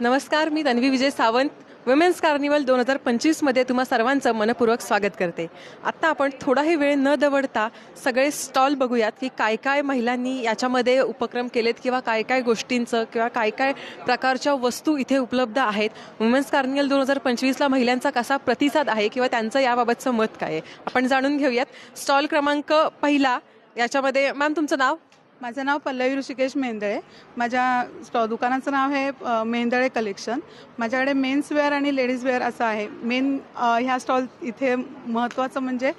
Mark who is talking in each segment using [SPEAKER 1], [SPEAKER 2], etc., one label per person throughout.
[SPEAKER 1] नमस्कार मी Tanvi Vijay Sawant. Women's carnival दोन हजार पंचवीसमध्ये तुम्हा सर्वांचं मनपूर्वक स्वागत करते. आत्ता आपण थोडाही वेळ न दवडता सगळे स्टॉल बघूयात की काय काय महिलांनी याच्यामध्ये उपक्रम केलेत किंवा काय काय गोष्टींचं किंवा काय काय प्रकारच्या वस्तू इथे उपलब्ध आहेत. वुमेन्स कार्निवल दोन हजार पंचवीसला महिलांचा कसा प्रतिसाद आहे किंवा त्यांचं याबाबतचं मत काय आहे? आपण जाणून घेऊयात. स्टॉल क्रमांक पहिला याच्यामध्ये मॅम तुमचं नाव?
[SPEAKER 2] माझं नाव पल्लवी ऋषिकेश मेंदळे. माझ्या स्टॉ दुकानाचं नाव आहे मेंदळे कलेक्शन. माझ्याकडे मेन्स वेअर आणि लेडीज वेअर असं आहे. मेन ह्या स्टॉल इथे महत्त्वाचं म्हणजे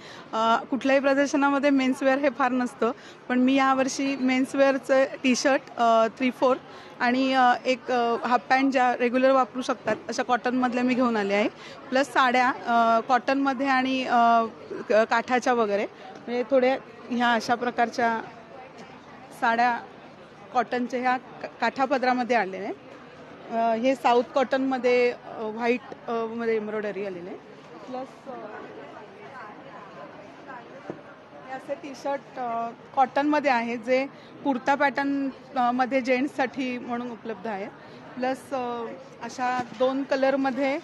[SPEAKER 2] कुठल्याही प्रदर्शनामध्ये मेन्स वेअर हे फार नसतं. पण मी यावर्षी मेन्स वेअरचं टी शर्ट थ्री फोर आणि एक हाफ पॅन्ट ज्या रेग्युलर वापरू शकतात अशा कॉटनमधल्या मी घेऊन आले आहे. प्लस साड्या कॉटनमध्ये आणि काठाच्या वगैरे. म्हणजे थोड्या ह्या अशा प्रकारच्या साड्या कॉटनच्या ह्या का- काठापदरामध्ये आलेले. आहेत हे साऊथ कॉटनमध्ये व्हाईटमध्ये एम्ब्रॉयडरी आलेले. आहे प्लस हे असे टी शर्ट कॉटनमध्ये आहे जे कुर्ता पॅटर्नमध्ये जेंट्ससाठी म्हणून उपलब्ध आहे. प्लस अशा दोन कलरमध्ये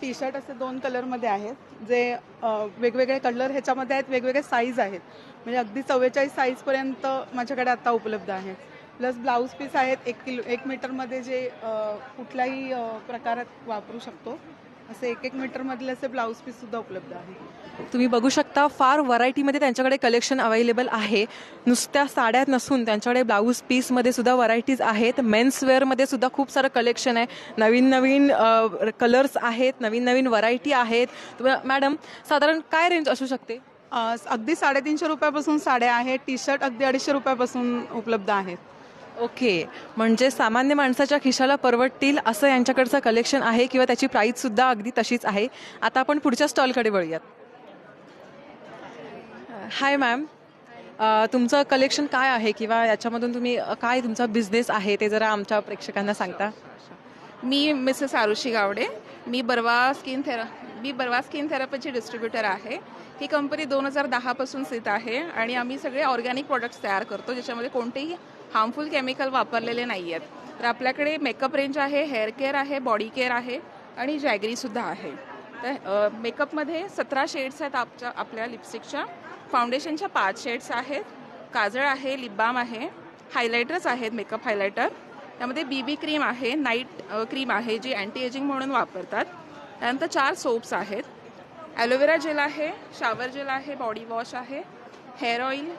[SPEAKER 2] टी शर्ट असे दोन कलरमध्ये आहेत जे वेगवेगळे कलर ह्याच्यामध्ये आहेत वेगवेगळे साईज आहेत. म्हणजे अगदी चव्वेचाळीस साईजपर्यंत माझ्याकडे आता उपलब्ध आहे. प्लस ब्लाऊज पीस आहेत एक किलो एक मीटरमध्ये जे कुठल्याही प्रकारात वापरू शकतो असे एक एक मीटरमधले असे ब्लाऊज पीससुद्धा उपलब्ध आहे.
[SPEAKER 1] तुम्ही बघू शकता फार व्हरायटीमध्ये त्यांच्याकडे कलेक्शन अवेलेबल आहे. नुसत्या साड्यात नसून त्यांच्याकडे ब्लाऊज पीसमध्ये सुद्धा व्हरायटीज आहेत. मेन्स वेअरमध्ये सुद्धा खूप सारं कलेक्शन आहे. नवीन नवीन कलर्स आहेत नवीन नवीन व्हरायटी आहेत मॅडम साधारण काय रेंज असू शकते?
[SPEAKER 2] अगदी साडेतीनशे रुपयापासून साड्या आहेत टी शर्ट अगदी अडीचशे रुपयापासून उपलब्ध आहेत.
[SPEAKER 1] ओके. म्हणजे सामान्य माणसाच्या खिशाला परवडतील असं यांच्याकडचं कलेक्शन आहे किंवा त्याची प्राईस सुद्धा अगदी तशीच आहे. आता आपण पुढच्या स्टॉलकडे वळूयात. हाय मॅम तुमचं कलेक्शन काय आहे किंवा याच्यामधून तुम्ही काय तुमचा बिझनेस आहे ते जरा आमच्या प्रेक्षकांना सांगता.
[SPEAKER 3] मी मिसेस आरुषी गावडे. मी बर्वा स्किन थेरा मी बर्वा स्किन थेरपीची डिस्ट्रीब्युटर आहे. ही कंपनी दोन हजार दहापासून स्थित आहे आणि आम्ही सगळे ऑर्गॅनिक प्रोडक्ट्स तयार करतो ज्याच्यामध्ये कोणतेही हार्मफुल केमिकल वापरलेले नाही आहेत तर आपल्याकडे मेकअप रेंज आहे हेअर केअर आहे बॉडी केअर आहे आणि जॅगरीसुद्धा आहे. तर मेकअपमध्ये सतरा शेड्स आहेत आपच्या आपल्या लिपस्टिकच्या. फाउंडेशनच्या पाच शेड्स आहेत. काजळ आहे लिपबाम आहे हायलायटर्स आहेत मेकअप हायलायटर त्यामध्ये बी बी क्रीम आहे नाईट क्रीम आहे जी अँटी एजिंग म्हणून वापरतात. त्यानंतर चार सोप्स आहेत. ॲलोवेरा जेल आहे शावर जेल आहे बॉडी वॉश आहे hair oil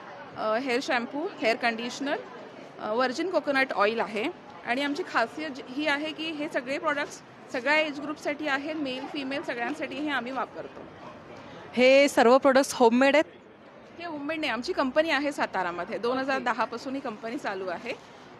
[SPEAKER 3] hair shampoo hair conditioner virgin coconut oil आहे. आणि आमची खासियत ही आहे की हे सगळे प्रॉडक्ट्स सगळ्या एज ग्रुपसाठी आहेत मेल फिमेल सगळ्यांसाठी हे आम्ही वापरतो.
[SPEAKER 1] हे सर्व प्रोडक्ट्स होममेड आहेत?
[SPEAKER 3] हे होममेड नाही आमची कंपनी आहे सातारामध्ये. दोन हजार दहापासून ही कंपनी चालू आहे.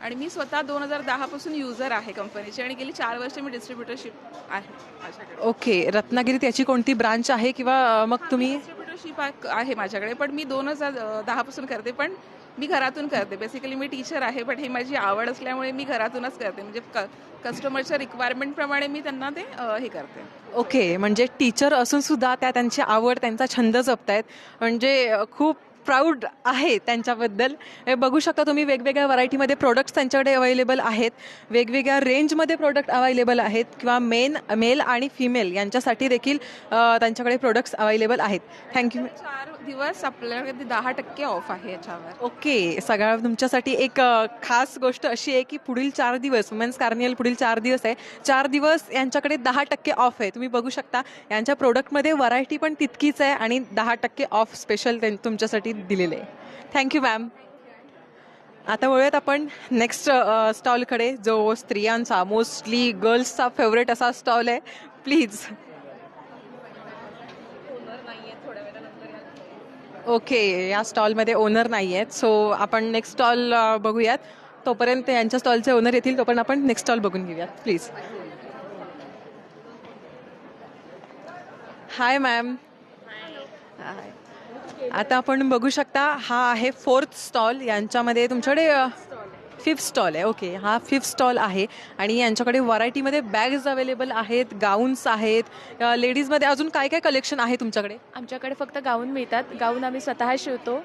[SPEAKER 3] आणि मी स्वतः दोन हजार दहापासून युजर आहे कंपनीची आणि गेली चार वर्ष मी डिस्ट्रीब्युटरशिप आहे माझ्याकडे.
[SPEAKER 1] ओके रत्नागिरीत याची कोणती ब्रांच आहे किंवा अ, मग तुम्ही
[SPEAKER 3] डिस्ट्रीब्युटरशिप आहे माझ्याकडे पण मी दोन हजार दहापासून करते पण मी घरातून करते. बेसिकली मी टीचर आहे पण ही माझी आवड असल्यामुळे मी घरातूनच करते. म्हणजे क कस्टमरच्या रिक्वायरमेंटप्रमाणे मी त्यांना ते अ, हे करते.
[SPEAKER 1] ओके म्हणजे टीचर असून सुद्धा त्या त्यांची आवड त्यांचा छंद जपतायत. म्हणजे अ, खूप प्राऊड आहे त्यांच्याबद्दल. हे बघू शकता तुम्ही वेगवेगळ्या व्हरायटीमध्ये प्रोडक्ट्स त्यांच्याकडे अवेलेबल आहेत. वेगवेगळ्या रेंजमध्ये प्रोडक्ट अवेलेबल आहेत किंवा मेन मेल आणि फिमेल यांच्यासाठी देखील त्यांच्याकडे प्रोडक्ट्स अवेलेबल आहेत. थँक्यू
[SPEAKER 3] चार दिवस आपल्याकडे दहा टक्के ऑफ आहे याच्यावर.
[SPEAKER 1] ओके सगळ्या तुमच्यासाठी एक अ, खास गोष्ट अशी आहे की पुढील चार दिवस वुमेन्स कार्नियल पुढील चार दिवस आहे. चार दिवस यांच्याकडे दहा टक्के ऑफ आहे. तुम्ही बघू शकता यांच्या प्रोडक्टमध्ये व्हरायटी पण तितकीच आहे आणि दहा टक्के ऑफ स्पेशल तुमच्यासाठी दिलेले आहे. थँक्यू मॅम आता वळूयात आपण नेक्स्ट स्टॉलकडे जो स्त्रियांचा मोस्टली गर्ल्सचा फेवरेट असा स्टॉल आहे. प्लीज ओके या स्टॉलमध्ये ओनर नाही आहेत सो आपण नेक्स्ट स्टॉल बघूयात. तोपर्यंत यांच्या स्टॉलचे ओनर येतील तोपर्यंत आपण नेक्स्ट स्टॉल बघून घेऊयात प्लीज हाय मॅम आता आपण बघू शकता हा आहे फोर्थ स्टॉल यांच्यामध्ये तुमच्याकडे फिफ्थ स्टॉल आहे. ओके हा फिफ्थ स्टॉल आहे. आणि यांच्याकडे व्हरायटीमध्ये बॅग्स अवेलेबल आहेत गाऊन्स आहेत. लेडीजमध्ये अजून काय काय कलेक्शन आहे तुमच्याकडे?
[SPEAKER 4] आमच्याकडे फक्त गाऊन मिळतात. गाऊन आम्ही स्वतः शिवतो.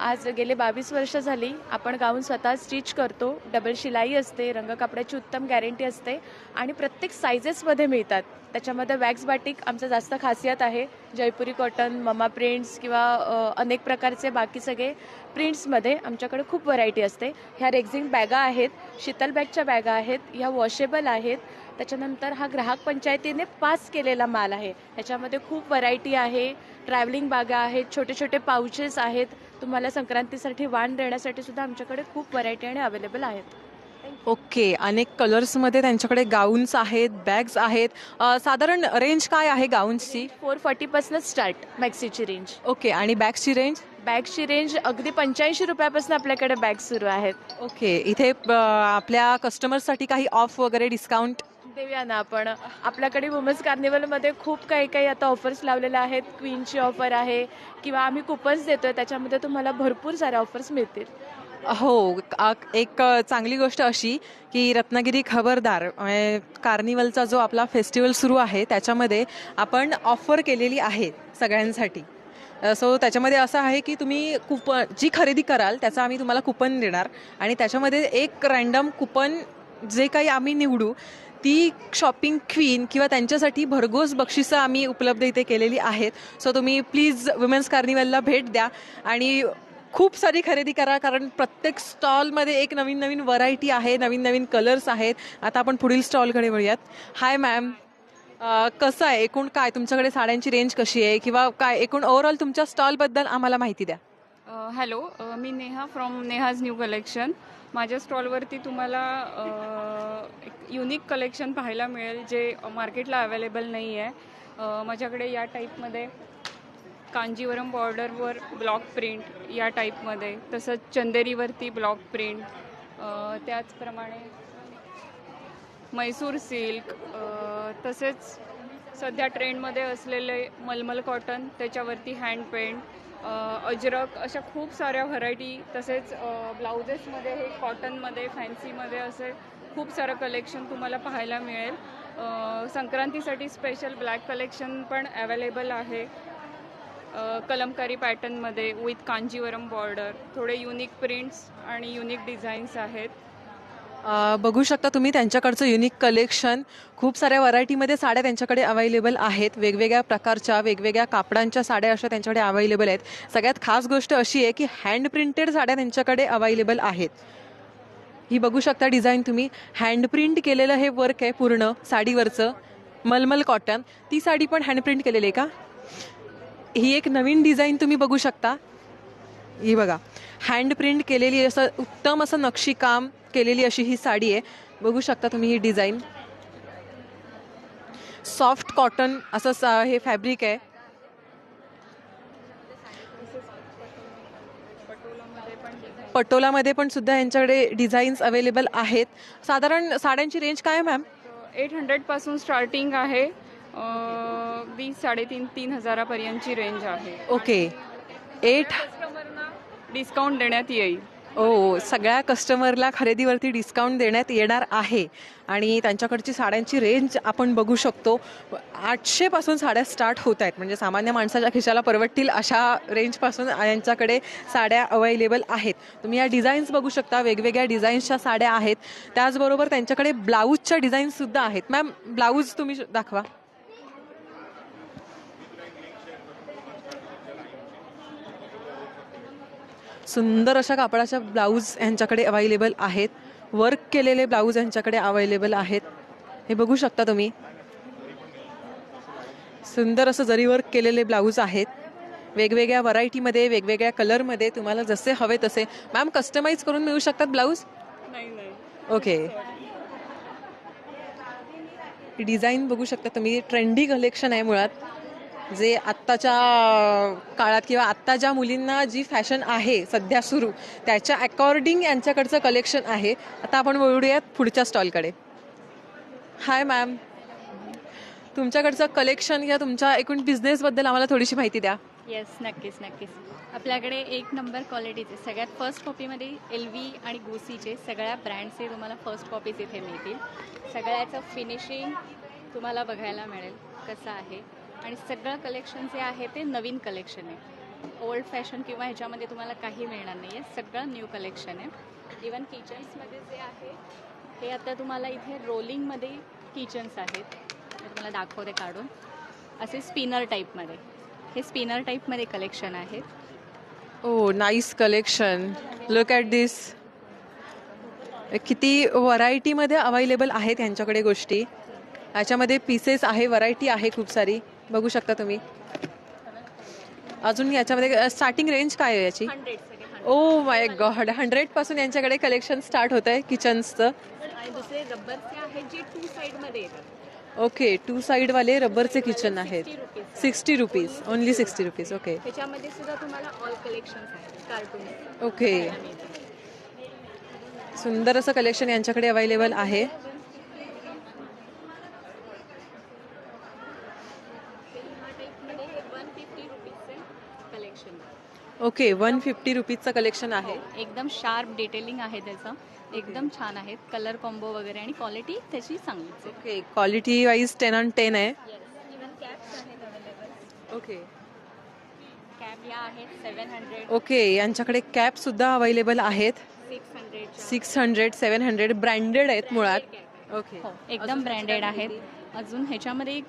[SPEAKER 4] आज गेले बावीस वर्ष झाली आपण गाऊन स्वतः स्टिच करतो डबल शिलाई असते रंगकापडाची उत्तम गॅरंटी असते आणि प्रत्येक सायझेसमध्ये मिळतात. त्याच्यामध्ये वॅक्स बाटिक आमचं जास्त खासियत आहे. जयपुरी कॉटन ममा प्रिंट्स किंवा अनेक प्रकारचे बाकी सगळे प्रिंट्समध्ये आमच्याकडे खूप व्हरायटी असते. ह्या रेक्झिंग बॅगा आहेत शीतल बॅगच्या बॅगा आहेत ह्या वॉशेबल आहेत त्याच्यानंतर हा ग्राहक पंचायतीने पास केलेला माल आहे. ह्याच्यामध्ये खूप व्हरायटी आहे. ट्रॅव्हलिंग बागा आहेत छोटे छोटे पाउचेस आहेत. तुम्हाला संक्रांतीसाठी वाण देण्यासाठी सुद्धा आमच्याकडे खूप व्हरायटी आणि अवेलेबल आहेत.
[SPEAKER 1] ओके अनेक कलर्समध्ये त्यांच्याकडे गाऊन्स आहेत बॅग्स आहेत. अ, साधारण रेंज काय आहे गाऊन्सची
[SPEAKER 4] फोर फॉर्टीपासूनच स्टार्ट मॅक्सीची रेंज
[SPEAKER 1] ओके आणि बॅग्सची रेंज
[SPEAKER 4] बॅगची रेंज अगदी पंच्याऐंशी रुपयापासून आपल्याकडे बॅग सुरू आहेत.
[SPEAKER 1] ओके इथे अ, आपल्या कस्टमर्ससाठी काही ऑफ वगैरे डिस्काउंट
[SPEAKER 4] देऊया ना आपण. आपल्याकडे वुमेन्स कार्निवलमध्ये खूप काही काही आता ऑफर्स लावलेल्या आहेत. क्वीनची ऑफर आहे किंवा आम्ही कुपन्स देतोय त्याच्यामध्ये तुम्हाला भरपूर साऱ्या ऑफर्स मिळतील.
[SPEAKER 1] हो एक चांगली गोष्ट अशी की रत्नागिरी खबरदार म्हणजे कार्निवलचा जो आपला फेस्टिवल सुरू आहे त्याच्यामध्ये आपण ऑफर केलेली आहे सगळ्यांसाठी. सो त्याच्यामध्ये असं आहे की तुम्ही कुपन जी खरेदी कराल त्याचं आम्ही तुम्हाला कुपन देणार. आणि त्याच्यामध्ये एक रँडम कुपन जे काही आम्ही निवडू ती शॉपिंग क्वीन किंवा त्यांच्यासाठी भरघोस बक्षिसं आम्ही उपलब्ध इथे केलेली आहेत. सो तुम्ही प्लीज वुमेन्स कार्निवलला भेट द्या. आणि खूप सारी खरेदी करा कारण प्रत्येक स्टॉलमध्ये एक नवीन नवीन व्हरायटी आहे नवीन नवीन कलर्स आहेत. आता आपण पुढील स्टॉलकडे वळूयात. हाय मॅम कसं आहे? एकूण काय? तुमच्याकडे साड्यांची रेंज कशी आहे? किंवा काय? एकूण ओव्हरऑल तुमच्या स्टॉलबद्दल आम्हाला माहिती द्या.
[SPEAKER 5] Hello me Neha from Neha's new collection माझ्या स्टॉलवरती तुम्हाला एक युनिक कलेक्शन पाहायला मिळेल जे मार्केटला अवेलेबल नाही आहे माझ्याकडे या टाईपमध्ये कांजीवरम बॉर्डरवर ब्लॉक प्रिंट या टाईपमध्ये तसंच चंदेरीवरती ब्लॉक प्रिंट त्याचप्रमाणे मैसूर सिल्क तसेच सध्या ट्रेंडमध्ये असलेले मलमल कॉटन त्याच्यावरती हँड पेंट अजरक अशा खूप साऱ्या व्हरायटी तसेच ब्लाउजेसमध्ये हे कॉटनमध्ये फॅन्सीमध्ये असे खूप सारं कलेक्शन तुम्हाला पाहायला मिळेल. संक्रांतीसाठी स्पेशल ब्लॅक कलेक्शन पण अवेलेबल आहे. कलमकारी पॅटर्नमध्ये विथ कांजीवरम बॉर्डर थोडे युनिक प्रिंट्स आणि युनिक डिझाईन्स आहेत.
[SPEAKER 1] बघू शकता तुम्ही त्यांच्याकडचं युनिक कलेक्शन खूप साऱ्या व्हरायटीमध्ये साड्या त्यांच्याकडे अवेलेबल आहेत. वेगवेगळ्या प्रकारच्या वेगवेगळ्या कापडांच्या साड्या अशा त्यांच्याकडे अवेलेबल आहेत. सगळ्यात खास गोष्ट अशी आहे की हँड प्रिंटेड साड्या त्यांच्याकडे अवेलेबल आहेत. ही बघू शकता डिझाईन तुम्ही. हँड प्रिंट केलेलं हे वर्क आहे पूर्ण साडीवरचं. मलमल कॉटन ती साडी पण हँड प्रिंट केलेली आहे का? ही एक नवीन डिझाईन तुम्ही बघू शकता. ही बघा. हँड प्रिंट केलेली असं उत्तम असं नक्षीकाम केलेली अशी ही साडी आहे. बघू शकता तुम्ही ही डिझाईन. सॉफ्ट कॉटन असं सा- हे फॅब्रिक आहे. पटोलामध्ये पण सुद्धा यांच्याकडे डिझाईन्स अवेलेबल आहेत. साधारण साड्यांची रेंज काय आहे मॅम?
[SPEAKER 5] एट हंड्रेडपासून स्टार्टिंग आहे. वीस साडेतीन तीन हजारापर्यंतची रेंज आहे.
[SPEAKER 1] ओके. एट
[SPEAKER 5] डिस्काउंट देण्यात येईल.
[SPEAKER 1] ओ सगळ्या कस्टमरला खरेदीवरती डिस्काउंट देण्यात येणार आहे. आणि त्यांच्याकडची साड्यांची रेंज आपण बघू शकतो. आठशेपासून साड्या स्टार्ट होत आहेत. म्हणजे सामान्य माणसाच्या खिशाला परवडतील अशा रेंजपासून यांच्याकडे साड्या अवेलेबल आहेत. तुम्ही या डिझाईन्स बघू शकता. वेगवेगळ्या डिझाईन्सच्या साड्या आहेत. त्याचबरोबर त्यांच्याकडे ब्लाऊजच्या डिझाईन्ससुद्धा आहेत. मॅम ब्लाऊज तुम्ही दाखवा. सुंदर अशा कापडाच्या ब्लाऊज यांच्याकडे अवेलेबल आहेत. वर्क केलेले ब्लाऊज यांच्याकडे अवेलेबल आहेत. हे बघू शकता तुम्ही. सुंदर असं जरी वर्क केलेले ब्लाऊज आहेत. वेगवेगळ्या व्हरायटीमध्ये वेगवेगळ्या कलरमध्ये तुम्हाला जसे हवे तसे. मॅम कस्टमाइज करून मिळू शकतात ब्लाऊज?
[SPEAKER 5] नाही नाही.
[SPEAKER 1] ओके डिझाईन बघू शकता तुम्ही. ट्रेंडी कलेक्शन आहे मुळात. जे आत्ताच्या काळात किंवा आत्ता ज्या मुलींना जी फॅशन आहे सध्या सुरू त्याच्या अकॉर्डिंग यांच्याकडचं कलेक्शन आहे. आता आपण वळूयात पुढच्या स्टॉलकडे हाय मॅम तुमच्याकडचं कलेक्शन या तुमच्या एकूण बिझनेसबद्दल आम्हाला थोडीशी माहिती द्या.
[SPEAKER 6] येस नक्कीच नक्कीच. आपल्याकडे एक नंबर क्वालिटीचे सगळ्यात फर्स्ट कॉपीमध्ये एल व्ही आणि गोसीचे सगळ्या ब्रँड्सचे तुम्हाला फर्स्ट कॉपीज इथे मिळतील. सगळ्याचं फिनिशिंग तुम्हाला बघायला मिळेल. कसं आहे? आणि सगळं कलेक्शन जे आहे ते नवीन कलेक्शन आहे. ओल्ड फॅशन किंवा ह्याच्यामध्ये तुम्हाला काही मिळणार नाही आहे सगळं न्यू कलेक्शन आहे. इवन किचन्समध्ये जे आहे हे आता तुम्हाला इथे रोलिंगमध्ये किचन्स आहेत. तुम्हाला दाखवते काढून. असे स्पिनर टाईपमध्ये हे स्पिनर टाईपमध्ये कलेक्शन आहेत
[SPEAKER 1] ओ nice collection look at this किती व्हरायटीमध्ये अवेलेबल आहेत यांच्याकडे गोष्टी. याच्यामध्ये पीसेस आहे व्हरायटी आहे खूप सारी. बघू शकता तुम्ही. अजून याच्यामध्ये स्टार्टिंग रेंज काय आहे याची?
[SPEAKER 6] हंड्रेड
[SPEAKER 1] ओ माय गॉड हंड्रेडपासून यांच्याकडे कलेक्शन स्टार्ट होत आहे किचन्सचं
[SPEAKER 6] हंड्रेड टू
[SPEAKER 1] ओके टू साईडवाले रबरचे किचन आहेत.
[SPEAKER 6] 60 rupees
[SPEAKER 1] sixty rupees only sixty rupees okay okay सुंदर असं कलेक्शन यांच्याकडे अवेलेबल आहे
[SPEAKER 6] ह्या टाईपमध्ये हे वन फिफ्टी रुपीजचे कलेक्शन
[SPEAKER 1] ओके वन फिफ्टी रुपीजचं कलेक्शन आहे.
[SPEAKER 6] एकदम शार्प डिटेलिंग आहे त्याचं. एकदम छान आहेत. कलर कॉम्बो वगैरे आणि क्वालिटी त्याची चांगलीच आहे
[SPEAKER 1] okay quality wise ten on ten आहे ओके
[SPEAKER 6] कॅप या आहेत सेवन हंड्रेड
[SPEAKER 1] ओके यांच्याकडे कॅप सुद्धा अवेलेबल आहेत.
[SPEAKER 6] Six hundred
[SPEAKER 1] six hundred seven hundred branded आहेत मुळात. ओके
[SPEAKER 6] हो एकदम ब्रँडेड आहेत. अजून ह्याच्यामध्ये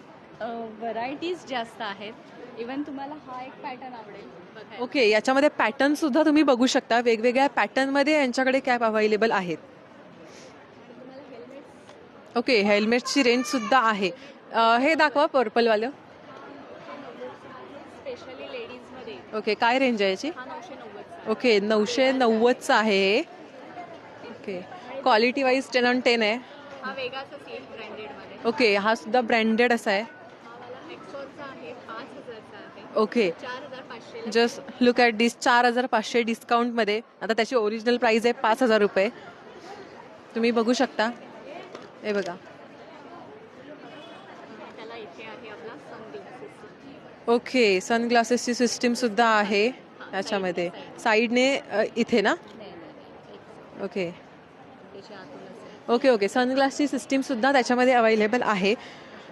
[SPEAKER 6] व्हरायटीज जास्त आहेत. इवन तुम्हाला हा एक पॅटर्न आवडेल.
[SPEAKER 1] ओके याच्यामध्ये पॅटर्न सुद्धा तुम्ही बघू शकता. वेगवेगळ्या पॅटर्नमध्ये यांच्याकडे कॅप अवेलेबल आहेत. ओके हेल्मेटची रेंज सुद्धा आहे. हे दाखवा पर्पलवालं
[SPEAKER 6] स्पेशली लेडीजमध्ये
[SPEAKER 1] ओके काय रेंज आहे याची?
[SPEAKER 6] हा नऊशे नव्वदचा
[SPEAKER 1] ओके नऊशे नव्वदचं आहे हे. Okay quality wise ten on ten आहे.
[SPEAKER 6] हा
[SPEAKER 1] ओके हा सुद्धा ब्रँडेड असा आहे
[SPEAKER 6] हा वाला एक्सोरचा आहे पाच हजारचा आहे
[SPEAKER 1] okay. Just look at this चार हजार पाचशे डिस्काउंटमध्ये आता त्याची ओरिजिनल प्राईस आहे पाच हजार रुपये. तुम्ही बघू शकता. हे बघा. ओके सनग्लासेसची सिस्टीम सुद्धा आहे याच्यामध्ये. साईडने इथे ना? ओके. Okay okay. सनग्लासची सिस्टीम सुद्धा त्याच्यामध्ये अवेलेबल आहे.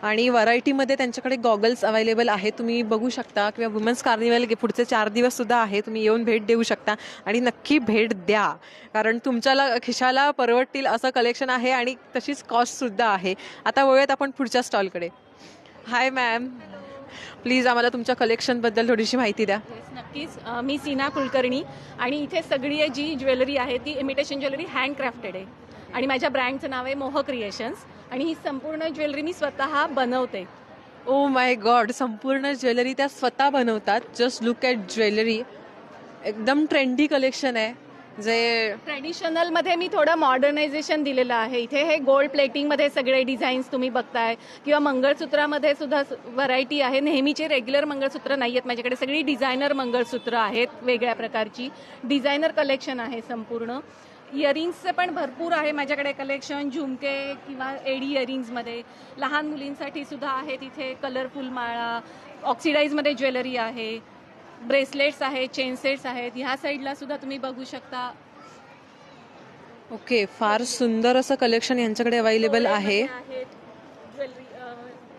[SPEAKER 1] आणि व्हरायटीमध्ये त्यांच्याकडे गॉगल्स अवेलेबल आहे तुम्ही बघू शकता किंवा वुमन्स कार्निवल पुढचे चार दिवस सुद्धा आहे. तुम्ही येऊन भेट देऊ शकता आणि नक्की भेट द्या. कारण तुमच्याला खिशाला परवडतील असं कलेक्शन आहे आणि तशीच कॉस्टसुद्धा आहे. आता वळूयात आपण पुढच्या स्टॉलकडे हाय मॅम प्लीज आम्हाला तुमच्या कलेक्शनबद्दल थोडीशी माहिती द्या.
[SPEAKER 7] नक्कीच. मी सीना कुलकर्णी आणि इथे सगळी जी ज्वेलरी आहे ती इमिटेशन ज्वेलरी हँडक्राफ्टेड आहे. आणि माझ्या ब्रँडचं नाव आहे मोह क्रिएशन्स आणि ही संपूर्ण ज्वेलरी मी स्वतः बनवते.
[SPEAKER 1] ओ माय गॉड संपूर्ण ज्वेलरी त्या स्वतः बनवतात. जस्ट लुक ॲट ज्वेलरी एकदम ट्रेंडी कलेक्शन आहे. जे
[SPEAKER 7] ट्रेडिशनलमध्ये मी थोडं मॉडर्नायझेशन दिलेलं आहे. इथे हे गोल्ड प्लेटिंगमध्ये सगळे डिझाईन्स तुम्ही बघताय. किंवा मंगळसूत्रामध्ये सुद्धा व्हरायटी आहे. नेहमीचे रेग्युलर मंगळसूत्र नाही आहेत माझ्याकडे. सगळी डिझायनर मंगळसूत्र आहेत. वेगळ्या प्रकारची डिझायनर कलेक्शन आहे संपूर्ण. इयरिंग्सचं पण भरपूर आहे माझ्याकडे कलेक्शन झुमके किंवा एडी इयरिंग्समध्ये. लहान मुलींसाठी सुद्धा आहे तिथे कलरफुल माळा ऑक्सिडाईजमध्ये ज्वेलरी आहे ब्रेसलेट्स आहेत चेन सेट्स आहेत. ह्या साईडला सुद्धा तुम्ही बघू शकता.
[SPEAKER 1] ओके फार सुंदर असं कलेक्शन यांच्याकडे अवेलेबल आहे.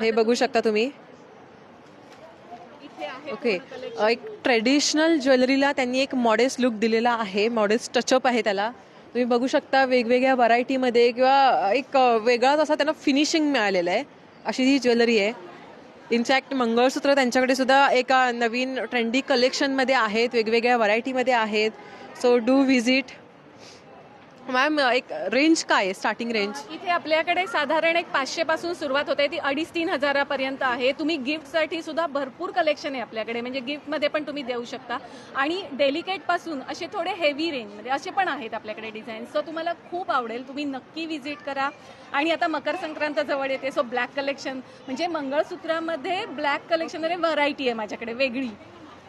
[SPEAKER 1] हे बघू शकता तुम्ही.
[SPEAKER 7] इथे आहे
[SPEAKER 1] ओके एक ट्रेडिशनल ज्वेलरीला त्यांनी एक मॉडेस्ट लुक दिलेला आहे मॉडेस्ट टचअप आहे त्याला. तुम्ही बघू शकता वेगवेगळ्या व्हरायटीमध्ये किंवा एक वेगळाच असा त्यांना फिनिशिंग मिळालेलं आहे. अशी ही ज्वेलरी आहे. इनफॅक्ट मंगळसूत्र त्यांच्याकडे सुद्धा एका नवीन ट्रेंडी कलेक्शनमध्ये आहेत वेगवेगळ्या व्हरायटीमध्ये आहेत. सो डू व्हिजिट मॅम एक रेंज काय आहे? स्टार्टिंग रेंज
[SPEAKER 7] इथे आपल्याकडे साधारण एक पाचशे पासून सुरुवात होते. ती अडीच तीन हजारापर्यंत आहे. तुम्ही गिफ्टसाठी सुद्धा भरपूर कलेक्शन आहे आपल्याकडे. म्हणजे गिफ्टमध्ये पण तुम्ही देऊ शकता. आणि डेलिकेटपासून असे थोडे हेवी रेंजमध्ये असे पण आहेत आपल्याकडे डिझाईन सो तुम्हाला खूप आवडेल. तुम्ही नक्की व्हिजिट करा. आणि आता मकर संक्रांत जवळ येते. सो ब्लॅक कलेक्शन म्हणजे मंगळसूत्रामध्ये ब्लॅक कलेक्शनमध्ये व्हरायटी आहे माझ्याकडे. वेगळी.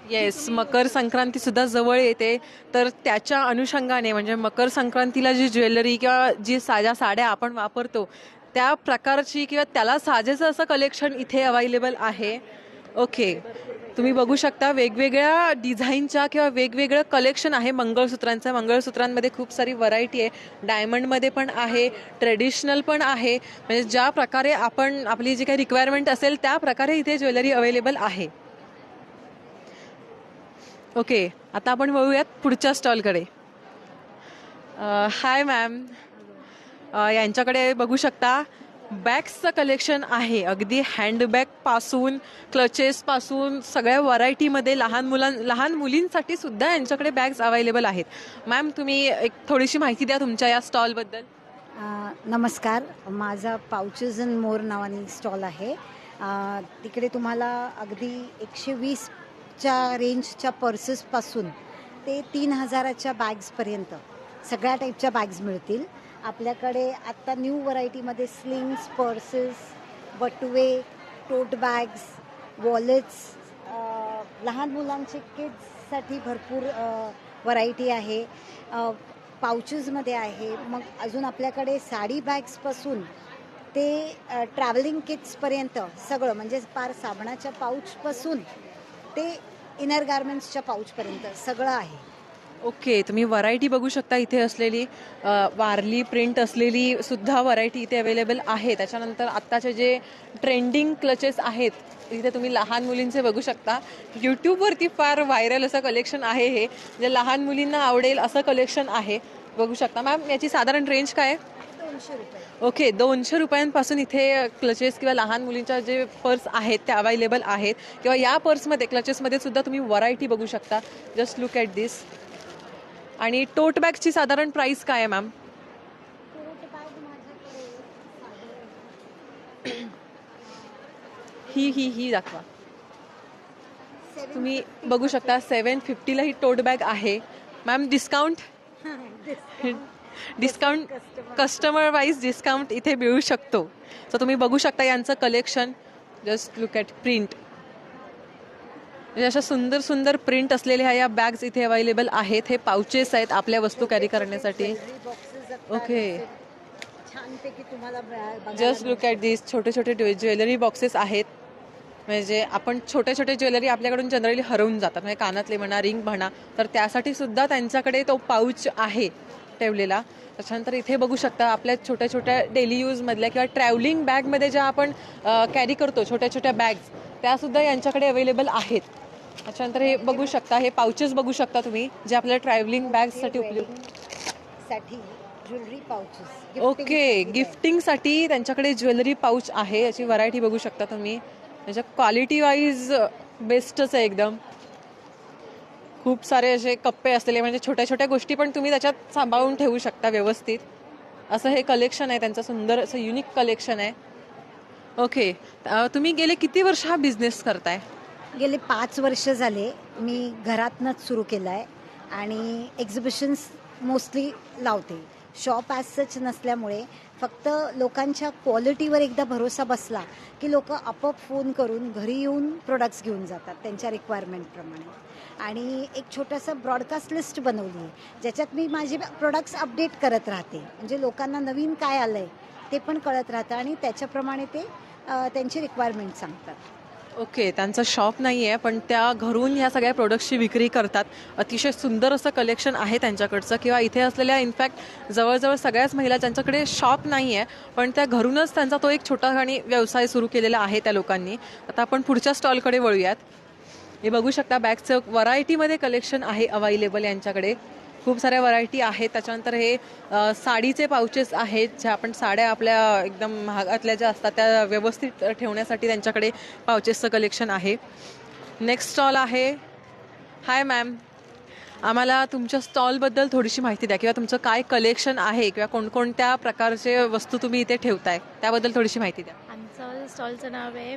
[SPEAKER 1] येस मकर संक्रांती सुद्धा जवळ येते. तर त्याच्या अनुषंगाने म्हणजे मकर संक्रांतीला जी ज्वेलरी किंवा जी साध्या साड्या आपण वापरतो त्या प्रकारची किंवा त्याला साजेचं असं कलेक्शन इथे अवेलेबल आहे. ओके तुम्ही बघू शकता वेगवेगळ्या डिझाईनच्या किंवा वेगवेगळं कलेक्शन आहे. मंगळसूत्रांचं. मंगळसूत्रांमध्ये खूप सारी व्हरायटी आहे. डायमंडमध्ये पण आहे. ट्रेडिशनल पण आहे. म्हणजे ज्या प्रकारे आपण आपली जी काही रिक्वायरमेंट असेल त्या प्रकारे इथे ज्वेलरी अवेलेबल आहे. ओके आता आपण वळूयात पुढच्या स्टॉलकडे. हाय मॅम. यांच्याकडे बघू शकता बॅग्सचं कलेक्शन आहे. अगदी हँडबॅगपासून क्लचेसपासून सगळ्या व्हरायटीमध्ये लहान मुलां लहान मुलींसाठी सुद्धा यांच्याकडे बॅग्स अवेलेबल आहेत. मॅम तुम्ही एक थोडीशी माहिती द्या तुमच्या या स्टॉलबद्दल.
[SPEAKER 8] नमस्कार. माझा पाउचेस अँड मोर नावाने स्टॉल आहे. तिकडे तुम्हाला अगदी एकशे वीस च्या रेंजच्या पर्सेसपासून ते तीन हजाराच्या बॅग्सपर्यंत सगळ्या टाईपच्या बॅग्स मिळतील. आपल्याकडे आत्ता न्यू व्हरायटीमध्ये स्लिंग्स पर्सेस बटवे टोट बॅग्स वॉलेट्स लहान मुलांचे किड्ससाठी भरपूर व्हरायटी आहे. पाउचेसमध्ये आहे. मग अजून आपल्याकडे साडी बॅग्सपासून ते ट्रॅव्हलिंग किट्सपर्यंत सगळं म्हणजे पार साबणाच्या पाऊचपासून ते इनर गार्मेंट्सच्या पाऊचपर्यंत सगळं आहे.
[SPEAKER 1] ओके तुम्ही व्हरायटी बघू शकता इथे असलेली वारली प्रिंट असलेली सुद्धा व्हरायटी इथे अवेलेबल आहे. त्याच्यानंतर आत्ताचे जे ट्रेंडिंग क्लचेस आहेत इथे तुम्ही लहान मुलींचे बघू शकता. यूट्यूबवरती फार व्हायरल असं कलेक्शन आहे हे. जे लहान मुलींना आवडेल असं कलेक्शन आहे. बघू शकता. मॅम याची साधारण रेंज काय आहे?
[SPEAKER 8] दोनशे रुपये.
[SPEAKER 1] ओके दोनशे रुपयांपासून इथे क्लचेस किंवा लहान मुलींच्या जे पर्स आहेत ते अवेलेबल आहेत. किंवा या पर्समध्ये क्लचेसमध्ये सुद्धा तुम्ही व्हरायटी बघू शकता. जस्ट लुक ॲट दिस आणि टोट बॅगची साधारण प्राइस काय आहे मॅम ही ही ही दाखवा. तुम्ही बघू शकता सेवन फिफ्टीला ही टोट बॅग आहे. Ma'am discount discount customer wise discount इथे मिळू शकतो. सो तुम्ही बघू शकता यांचं collection just look at print म्हणजे अशा सुंदर सुंदर प्रिंट असलेल्या ह्या बॅग्स इथे अवेलेबल आहेत. हे पाउचेस आहेत आपल्या वस्तू कॅरी करण्यासाठी. ओके
[SPEAKER 8] तुम्हाला
[SPEAKER 1] जस्ट लुक ॲट दिस छोटे छोटे ज्वेलरी बॉक्सेस आहेत. म्हणजे आपण छोटे छोटे ज्वेलरी आपल्याकडून जनरली हरवून जातात. म्हणजे कानातले म्हणा रिंग म्हणा तर त्यासाठी सुद्धा त्यांच्याकडे तो पाऊच आहे. ठेवलेला. त्याच्यानंतर इथे बघू शकता आपल्या छोट्या छोट्या डेली यूजमधल्या किंवा ट्रॅव्हलिंग बॅगमध्ये ज्या आपण कॅरी करतो छोट्या छोट्या बॅग्स त्यासुद्धा यांच्याकडे अवेलेबल आहेत. त्याच्यानंतर हे बघू शकता हे पाउचेस बघू शकता तुम्ही जे आपल्या ट्रॅव्हलिंग बॅग्ससाठी उपयुक्त
[SPEAKER 8] साठी ज्वेलरी पाउचेस
[SPEAKER 1] ओके गिफ्टिंगसाठी त्यांच्याकडे ज्वेलरी पाऊच आहे याची व्हरायटी बघू शकता तुम्ही. त्याच्या क्वालिटी वाईज बेस्टच आहे एकदम. खूप सारे असे कप्पे असलेले म्हणजे छोट्या छोट्या गोष्टी पण तुम्ही त्याच्यात सांभाळून ठेवू शकता व्यवस्थित. असं हे कलेक्शन आहे त्यांचं सुंदर असं युनिक कलेक्शन आहे. ओके तुम्ही गेले किती वर्ष हा बिझनेस करताय?
[SPEAKER 8] गेले पाच वर्ष झाले. मी घरातनंच सुरू केलं आहे आणि एक्झिबिशन्स मोस्टली लावते. शॉप ॲज सच नसल्यामुळे फक्त लोकांच्या क्वालिटीवर एकदा भरोसा बसला की लोक आपोआप फोन करून घरी येऊन प्रोडक्ट्स घेऊन जातात त्यांच्या रिक्वायरमेंटप्रमाणे आणि एक छोटंसं ब्रॉडकास्ट लिस्ट बनवली आहे ज्याच्यात मी माझे प्रोडक्ट्स अपडेट करत राहते. म्हणजे लोकांना नवीन काय आलं आहे ते पण कळत राहतं आणि त्याच्याप्रमाणे ते त्यांची रिक्वायरमेंट सांगतात.
[SPEAKER 1] ओके त्यांचं शॉप नाही आहे पण त्या घरून ह्या सगळ्या प्रोडक्ट्सची विक्री करतात. अतिशय सुंदर असं कलेक्शन आहे त्यांच्याकडचं किंवा इथे असलेल्या इनफॅक्ट जवळजवळ सगळ्याच महिला ज्यांच्याकडे शॉप नाही आहे पण त्या घरूनच त्यांचा तो एक छोटा आणि व्यवसाय सुरू केलेला आहे त्या लोकांनी. आता आपण पुढच्या स्टॉलकडे वळूयात. हे बघू शकता बॅगचं व्हरायटीमध्ये कलेक्शन आहे अवेलेबल यांच्याकडे. खूप साऱ्या व्हरायटी आहेत. त्याच्यानंतर हे साडीचे पाउचेस आहेत ज्या आपण साड्या आपल्या एकदम महागातल्या ज्या असतात त्या व्यवस्थित ठेवण्यासाठी त्यांच्याकडे पाउचेसचं कलेक्शन आहे. नेक्स्ट स्टॉल आहे. हाय मॅम आम्हाला तुमच्या स्टॉलबद्दल थोडीशी माहिती द्या किंवा तुमचं काय कलेक्शन आहे किंवा कोणकोणत्या प्रकारचे वस्तू तुम्ही इथे ठेवताय त्याबद्दल थोडीशी माहिती द्या.
[SPEAKER 9] आमचं स्टॉलचं नाव आहे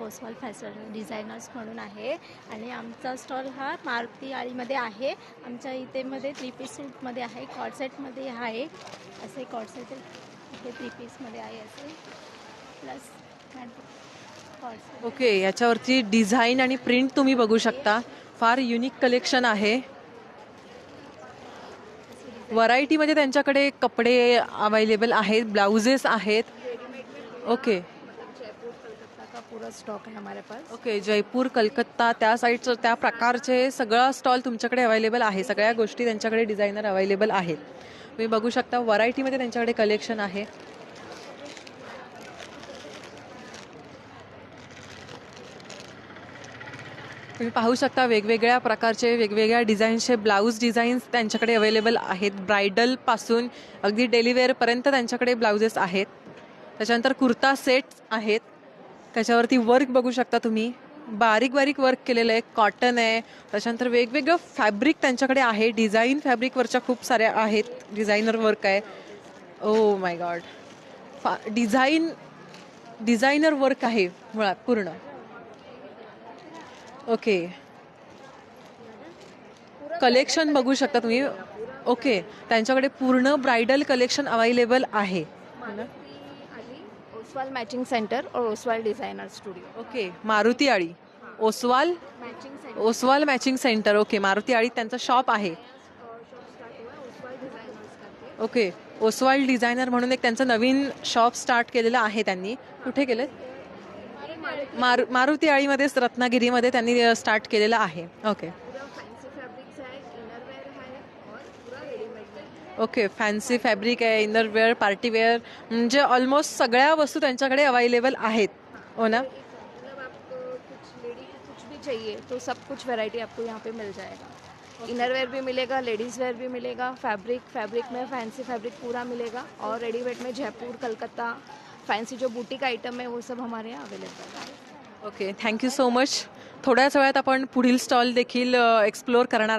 [SPEAKER 9] ओसवाल फॅशन डिझायनर्स म्हणून आहे. आणि आमचा स्टॉल हा मारुती आळीमध्ये आहे. आमच्या इथे मध्ये थ्री पीस सूटमध्ये आहे. कॉडसेटमध्ये आहे. असे कॉडसेट इथे थ्री पीसमध्ये आहे असे. प्लस कॉडसेट
[SPEAKER 1] ओके याच्यावरती डिझाईन आणि प्रिंट तुम्ही बघू शकता. फार युनिक कलेक्शन आहे. व्हरायटीमध्ये त्यांच्याकडे कपडे अवेलेबल आहेत ब्लाउजेस आहेत. ओके
[SPEAKER 9] पूरा स्टॉक आहे हमारे पास.
[SPEAKER 1] ओके जयपूर कलकत्ता त्या साईडचं त्या प्रकारचे सगळा स्टॉल तुमच्याकडे अवेलेबल आहे. सगळ्या गोष्टी त्यांच्याकडे डिझायनर अवेलेबल आहेत. तुम्ही बघू शकता व्हरायटीमध्ये त्यांच्याकडे कलेक्शन आहे. तुम्ही पाहू शकता वेगवेगळ्या प्रकारचे वेगवेगळ्या डिझाईन्सचे ब्लाऊज डिझाईन्स त्यांच्याकडे अवेलेबल आहेत. ब्रायडलपासून अगदी डेलीवेअरपर्यंत त्यांच्याकडे ब्लाउजेस आहेत. त्याच्यानंतर कुर्ता सेट्स आहेत. त्याच्यावरती वर्क बघू शकता तुम्ही. बारीक बारीक वर्क केलेलं आहे. कॉटन आहे. त्याच्यानंतर वेगवेगळं फॅब्रिक त्यांच्याकडे आहे. डिझाईन फॅब्रिकवरच्या खूप साऱ्या आहेत. डिझायनर वर्क आहे. ओ माय गॉड फा डिझाईन डिझायनर वर्क आहे मुळात पूर्ण. ओके कलेक्शन बघू शकता तुम्ही. ओके त्यांच्याकडे पूर्ण ब्रायडल कलेक्शन अवेलेबल आहे.
[SPEAKER 10] ओसवाल मैचिंग सेंटर और Oswal designer studio
[SPEAKER 1] okay Maruti आळी. Oswal
[SPEAKER 10] matching centre
[SPEAKER 1] Oswal matching centre okay Maruti आळी त्यांचं शॉप आहे. ओके ओसवाल डिझायनर म्हणून एक त्यांचं नवीन शॉप स्टार्ट केलेलं आहे त्यांनी. कुठे केलं मारु मारुती आळीमध्येच रत्नागिरीमध्ये त्यांनी स्टार्ट केलेलं आहे. ओके
[SPEAKER 10] फैंसी फैब्रिक्स है इनर वेयर है और पूरा रेडीमेड
[SPEAKER 1] ओके फॅन्सी फॅब्रिक आहे इनर वेअर पार्टी वेअर म्हणजे ऑलमोस्ट सगळ्या वस्तू त्यांच्याकडे अवेलेबल आहेत. हो ना?
[SPEAKER 10] मतलब आपको कुछ लेडी कुछ भी चाहिए तो सब कुछ वैरायटी आपको यहाँ पे मिल जाएगा। इनर वेयर भी मिलेगा लेडीज़ वेयर भी मिलेगा फैब्रिक फैब्रिक में फैंसी फैब्रिक पूरा मिलेगा और रेडीमेड में जयपुर कलकत्ता फैंसी जो बुटीक आइटम है वो सब हमारे यहाँ अवेलेबल है।
[SPEAKER 1] ओके थँक्यू सो मच थोड्याच वेळात आपण पुढील स्टॉल देखील एक्सप्लोअर करणार